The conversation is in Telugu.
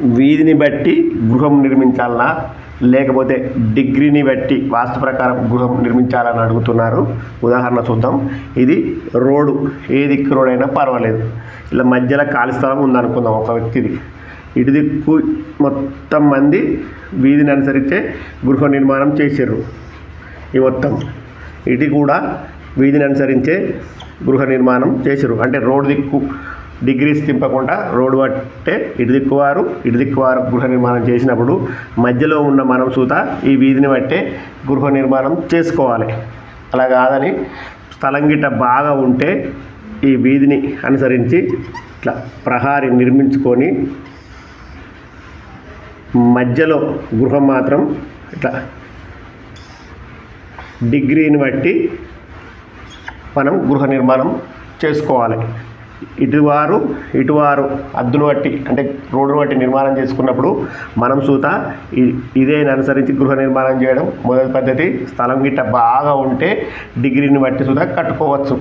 వీధిని బట్టి గృహం నిర్మించాలనా లేకపోతే డిగ్రీని బట్టి వాస్తు ప్రకారం గృహం నిర్మించాలని అడుగుతున్నారు. ఉదాహరణ చూద్దాం. ఇది రోడ్డు. ఏ దిక్కు రోడ్ అయినా పర్వాలేదు. ఇలా మధ్యలో ఖాళీ స్థలం ఉందనుకుందాం ఒక వ్యక్తిది. ఇటు దిక్కు మొత్తం మంది వీధిని అనుసరించే గృహ నిర్మాణం చేసారు ఈ మొత్తం. ఇది కూడా వీధిని అనుసరించే గృహ నిర్మాణం చేసారు అంటే రోడ్డు దిక్కు డిగ్రీస్ తింపకుండా రోడ్డు పట్టే ఇటు దిక్కువారు ఇటు దిక్కువారు గృహ నిర్మాణం చేసినప్పుడు మధ్యలో ఉన్న మనం సూత ఈ వీధిని బట్టే గృహ నిర్మాణం చేసుకోవాలి. అలా కాదని స్థలం గిట్ట బాగా ఉంటే ఈ వీధిని అనుసరించి ఇట్లా ప్రహారి నిర్మించుకొని మధ్యలో గృహం మాత్రం ఇట్లా డిగ్రీని బట్టి మనం గృహ నిర్మాణం చేసుకోవాలి. ఇటువారు ఇటువారు అద్దును బట్టి అంటే రోడ్డును బట్టి నిర్మాణం చేసుకున్నప్పుడు మనం సూత ఇ- ఇదే అనుసరించి గృహ నిర్మాణం చేయడం మొదటి పద్ధతి. స్థలం గిట్ట బాగా ఉంటే డిగ్రీని బట్టి సూత కట్టుకోవచ్చు.